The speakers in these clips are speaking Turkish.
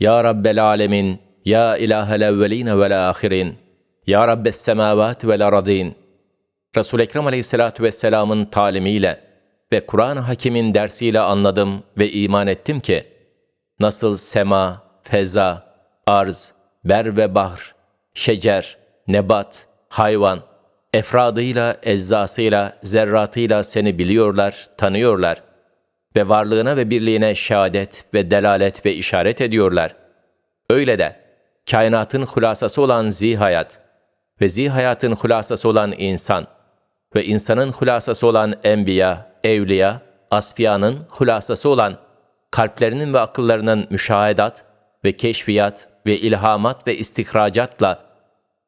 Ya Rabbel Alemin, Ya İlahel Evveline vel Ahirin, Ya Rabbes Semavat vel Aradin. Resul-i Ekrem Aleyhisselatü Vesselam'ın talimiyle ve Kur'an-ı Hakim'in dersiyle anladım ve iman ettim ki, nasıl sema, feza, arz, ber ve bahr, şecer, nebat, hayvan, efradıyla, ezzasıyla, zerratıyla seni biliyorlar, tanıyorlar ve varlığına ve birliğine şehadet ve delalet ve işaret ediyorlar. Öyle de kainatın hulasası olan zihayat ve zihayatın hulasası olan insan ve insanın hulasası olan enbiya, evliya, asfiyanın hulasası olan kalplerinin ve akıllarının müşahedat ve keşfiyat ve ilhamat ve istikracatla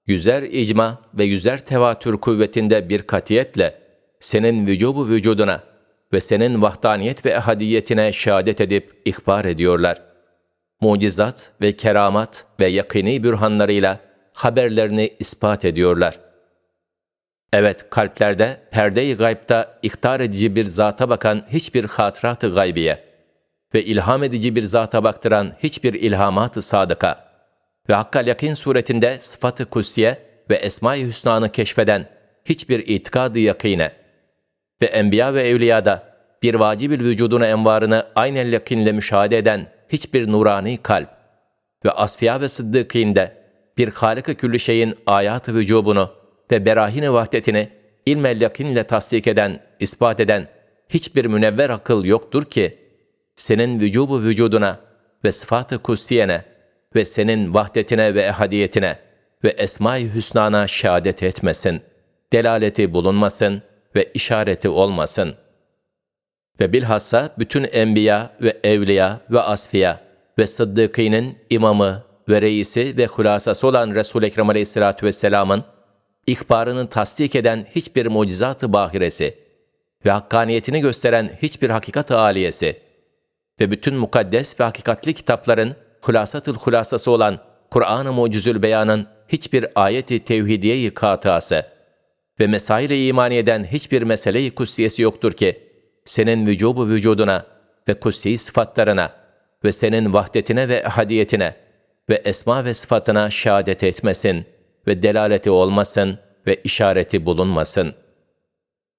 yüzer icma ve yüzer tevatür kuvvetinde bir katiyetle senin vücubu vücuduna ve senin vahdaniyet ve ehadiyetine şehadet edip ihbar ediyorlar. Mucizat ve keramat ve yakini bürhanlarıyla haberlerini ispat ediyorlar. Evet, kalplerde perde-i gaybta ihtar edici bir zata bakan hiçbir hatırat-ı gaybiye ve ilham edici bir zata baktıran hiçbir ilhamat-ı sadıka ve hakkal yakin suretinde sıfat-ı kutsiye ve esma-i hüsnanı keşfeden hiçbir itikad-ı yakine ve enbiya ve evliyada bir vacibül vücudunu envarını aynel yakinle müşahede eden hiçbir nurani kalp ve asfiya ve sıddıkinde bir halik-i külli şeyin ayat-ı vücubunu ve berahine vahdetini ilmel yakinle tasdik eden, ispat eden hiçbir münevver akıl yoktur ki, senin vücubu vücuduna ve sıfat-ı kutsiyene ve senin vahdetine ve ehadiyetine ve esma-i hüsnana şehadet etmesin, delaleti bulunmasın ve işareti olmasın. Ve bilhassa bütün enbiya ve evliya ve asfiya ve sıddıkinin imamı ve reisi ve hulasası olan Resul-i Ekrem Aleyhisselatü Vesselam'ın ihbarını tasdik eden hiçbir mucizat-ı bahiresi ve hakkaniyetini gösteren hiçbir hakikat-ı aliyesi ve bütün mukaddes ve hakikatli kitapların hulasatül hulasası olan Kur'an-ı Mucizül Beyan'ın hiçbir ayeti tevhidiye-i katıası ve mesaire imaniyeden hiçbir mesele-i kutsiyesi yoktur ki, senin vücubu vücuduna ve kutsi sıfatlarına ve senin vahdetine ve hadiyetine ve esma ve sıfatına şehadet etmesin ve delaleti olmasın ve işareti bulunmasın.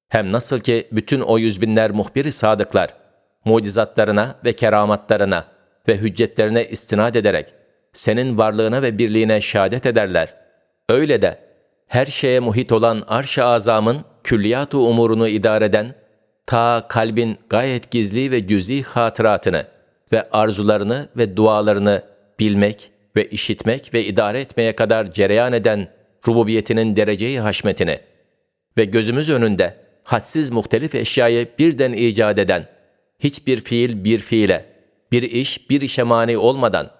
Hem nasıl ki bütün o yüz binler muhbiri sadıklar, mucizatlarına ve keramatlarına ve hüccetlerine istinad ederek senin varlığına ve birliğine şehadet ederler. Öyle de her şeye muhit olan arş-ı azamın külliyat-ı umurunu idare eden, ta kalbin gayet gizli ve cüzi hatıratını ve arzularını ve dualarını bilmek ve işitmek ve idare etmeye kadar cereyan eden rububiyetinin dereceyi haşmetini ve gözümüz önünde hadsiz muhtelif eşyayı birden icat eden, hiçbir fiil bir fiile, bir iş bir işe mani olmadan,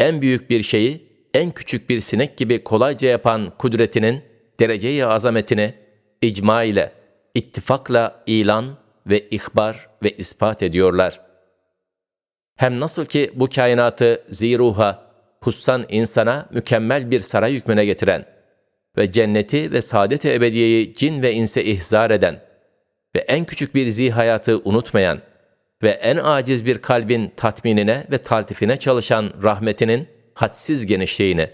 en büyük bir şeyi en küçük bir sinek gibi kolayca yapan kudretinin dereceyi azametini icma ile, ittifakla ilan ve ihbar ve ispat ediyorlar. Hem nasıl ki bu kainatı ziruha, hussan insana mükemmel bir saray hükmüne getiren ve cenneti ve saadet-i ebediyeyi cin ve inse ihzar eden ve en küçük bir zihayatı unutmayan ve en aciz bir kalbin tatminine ve taltifine çalışan rahmetinin hadsiz genişliğini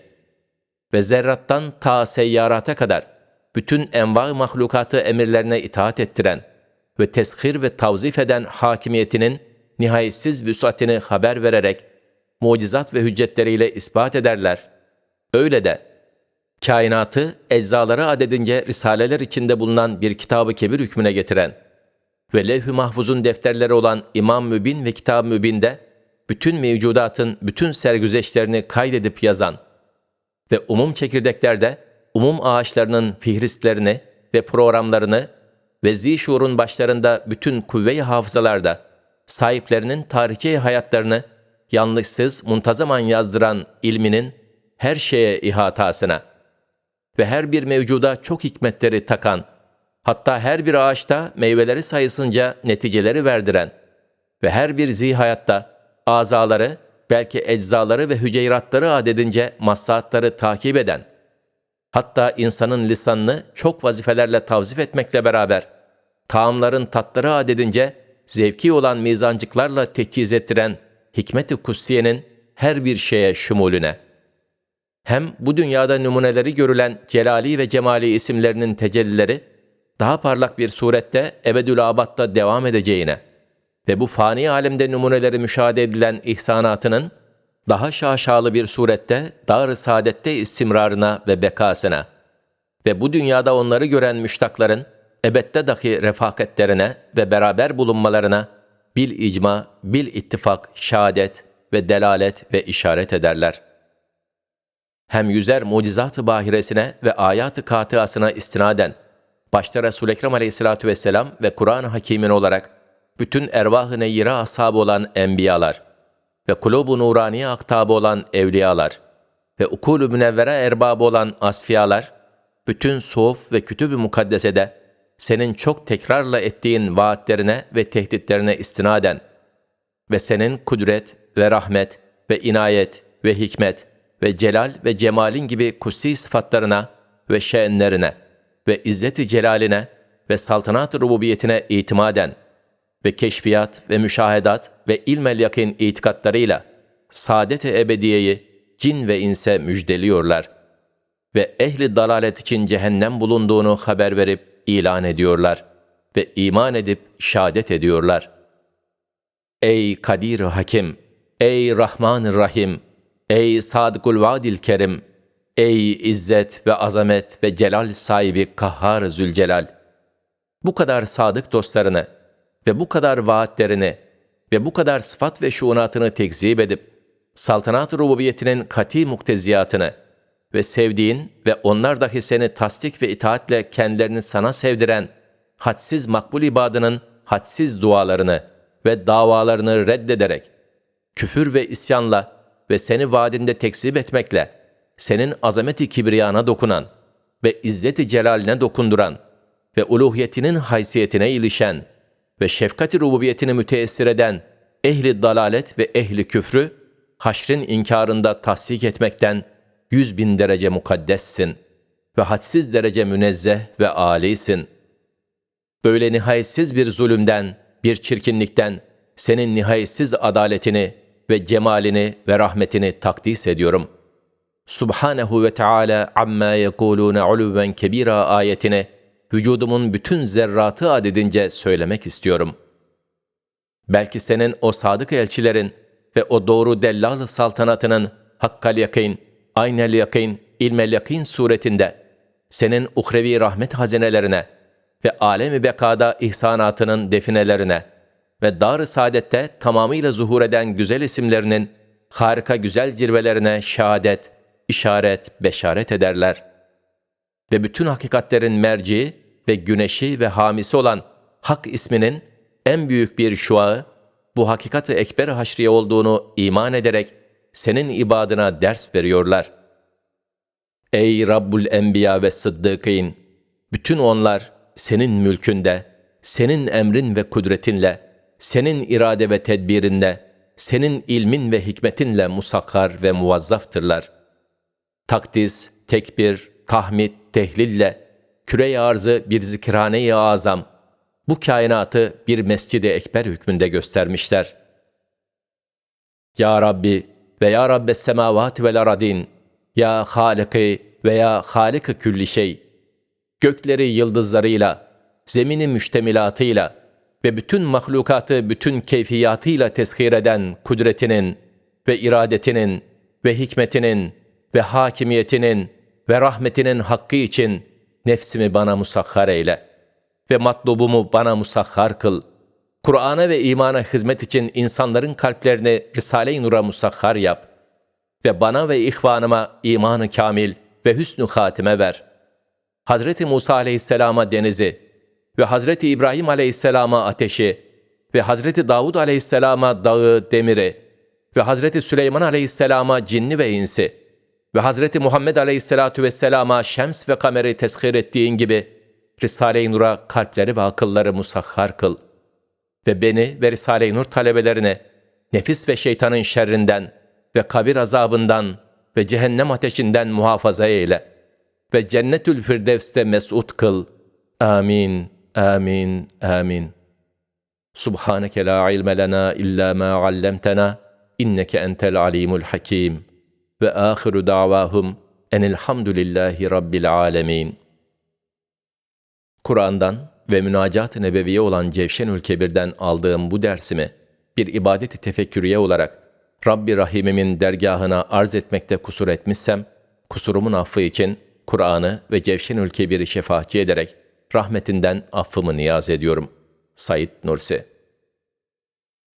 ve zerrattan ta seyyarata kadar bütün enva mahlukatı emirlerine itaat ettiren ve teshir ve tavzif eden hakimiyetinin nihayetsiz vüsatini haber vererek mucizat ve hüccetleriyle ispat ederler. Öyle de kainatı eczaları adedince risaleler içinde bulunan bir kitabı kebir hükmüne getiren ve levh-i mahfuzun defterleri olan İmam Mübin ve Kitab-ı Mübin'de bütün mevcudatın bütün sergüzeşlerini kaydedip yazan ve umum çekirdeklerde umum ağaçlarının fihristlerini ve programlarını ve zişurun başlarında bütün kuvve-i hafızalarda sahiplerinin tarihçi hayatlarını yanlışsız muntazaman yazdıran ilminin her şeye ihatasına ve her bir mevcuda çok hikmetleri takan, hatta her bir ağaçta meyveleri sayısınca neticeleri verdiren ve her bir zihayatta azaları, belki eczaları ve hüceyratları adedince maslahatları takip eden, hatta insanın lisanını çok vazifelerle tavzif etmekle beraber, taamların tatları adedince zevki olan mizancıklarla tekiz ettiren hikmet-i kutsiyenin her bir şeye şumulüne. Hem bu dünyada numuneleri görülen celali ve cemali isimlerinin tecellileri, daha parlak bir surette ebedül abatta devam edeceğine ve bu fani alemde numuneleri müşahede edilen ihsanatının, daha şaşalı bir surette dar-ı saadette istimrarına ve bekasına ve bu dünyada onları gören müştakların ebette dahi refaketlerine ve beraber bulunmalarına bil icma, bil ittifak, şehadet ve delalet ve işaret ederler. Hem yüzer mucizat-ı bahiresine ve ayat-ı katıasına istinaden, başta Resul-i Ekrem aleyhissalatu vesselam ve Kur'an-ı Hakîmin olarak bütün ervah-ı neyyire ashabı olan enbiyalar ve kulubu nuraniye aktabı olan evliyalar ve ukulu münevvere erbabı olan asfiyalar, bütün soğuf ve kütüb-ü mukaddesede senin çok tekrarla ettiğin vaatlerine ve tehditlerine istinaden ve senin kudret ve rahmet ve inayet ve hikmet ve celal ve cemalin gibi kutsi sıfatlarına ve şe'nlerine ve izzeti celaline ve saltanat rububiyetine itimaden ve keşfiyat ve müşahedat ve ilmel yakın itikatlarıyla saadet-i ebediyeyi cin ve inse müjdeliyorlar ve ehli dalalet için cehennem bulunduğunu haber verip ilan ediyorlar ve iman edip şadet ediyorlar. Ey Kadir Hakim, ey Rahman Rahim, ey Sadıkul Vadil Kerim, ey İzzet ve azamet ve celal sahibi Kahhar Zülcelal. Bu kadar sadık dostlarını ve bu kadar vaatlerini ve bu kadar sıfat ve şuunatını tekzip edip, saltanat rububiyetinin kati mukteziyatını ve sevdiğin ve onlar dahi seni tasdik ve itaatle kendilerini sana sevdiren, hadsiz makbul ibadının hadsiz dualarını ve davalarını reddederek, küfür ve isyanla ve seni vaadinde tekzip etmekle, senin azameti kibriyana dokunan ve izzeti celaline dokunduran ve uluhiyetinin haysiyetine ilişen ve şefkati rububiyetini müteessir eden ehli dalalet ve ehli küfrü, haşrin inkarında tasdik etmekten yüz bin derece mukaddessin ve hadsiz derece münezzeh ve âlisin. Böyle nihayetsiz bir zulümden, bir çirkinlikten, senin nihayetsiz adaletini ve cemalini ve rahmetini takdis ediyorum. Subhanehu ve Teala amma yekulune uluven kebira ayetini vücudumun bütün zerratı adedince söylemek istiyorum. Belki senin o sadık elçilerin ve o doğru dellal saltanatının hakkal yakın, aynel yakın, ilmel yakın suretinde senin uhrevi rahmet hazinelerine ve alemi bekada ihsanatının definelerine ve dar-ı saadette tamamıyla zuhur eden güzel isimlerinin harika güzel cirvelerine şehadet, işaret, beşaret ederler. Ve bütün hakikatlerin merci ve güneşi ve hamisi olan Hak isminin en büyük bir şuağı, bu hakikat-ı ekber haşriye olduğunu iman ederek senin ibadına ders veriyorlar. Ey Rabbul Enbiya ve Sıddıkîn! Bütün onlar senin mülkünde, senin emrin ve kudretinle, senin irade ve tedbirinle, senin ilmin ve hikmetinle musakkar ve muvazzaftırlar. Takdis, tekbir, tahmid, tehlille, küre arzı bir zikrhane-i azam, bu kainatı bir mescid-i ekber hükmünde göstermişler. Ya Rabbi ve Ya Rabbes semavati vel aradin, Ya Haliki ve Ya Halik-i külli şey, gökleri yıldızlarıyla, zemini müştemilatıyla ve bütün mahlukatı bütün keyfiyatıyla teshir eden kudretinin ve iradetinin ve hikmetinin ve hakimiyetinin ve rahmetinin hakkı için nefsimi bana musakhar eyle ve matlubumu bana musakhar kıl. Kur'an'a ve imana hizmet için insanların kalplerini Risale-i Nur'a musakhar yap ve bana ve ihvanıma imanı kamil ve hüsnü hatime ver. Hazreti Musa aleyhisselama denizi ve Hazreti İbrahim aleyhisselama ateşi ve Hazreti Davud aleyhisselama dağı, demiri ve Hazreti Süleyman aleyhisselama cinni ve insi ve Hazreti Muhammed Aleyhisselatü Vesselam'a şems ve kameri teshir ettiğin gibi Risale-i Nur'a kalpleri ve akılları musahhar kıl. Ve beni ve Risale-i Nur talebelerine nefis ve şeytanın şerrinden ve kabir azabından ve cehennem ateşinden muhafaza eyle. Ve cennetül firdevste mes'ud kıl. Amin, amin, amin. Subhaneke la ilme lena illa ma allamtena. inneke entel alimul hakim. Ve ahiru davahum enilhamdülillahi rabbil alemin. Kur'an'dan ve münacat-ı nebeviye olan Cevşenül Kebir'den aldığım bu dersimi bir ibadet-i tefekkürüye olarak Rabbi Rahim'imin dergahına arz etmekte kusur etmişsem, kusurumun affı için Kur'an'ı ve Cevşenül Kebir'i şefaatçi ederek rahmetinden affımı niyaz ediyorum. Said Nursi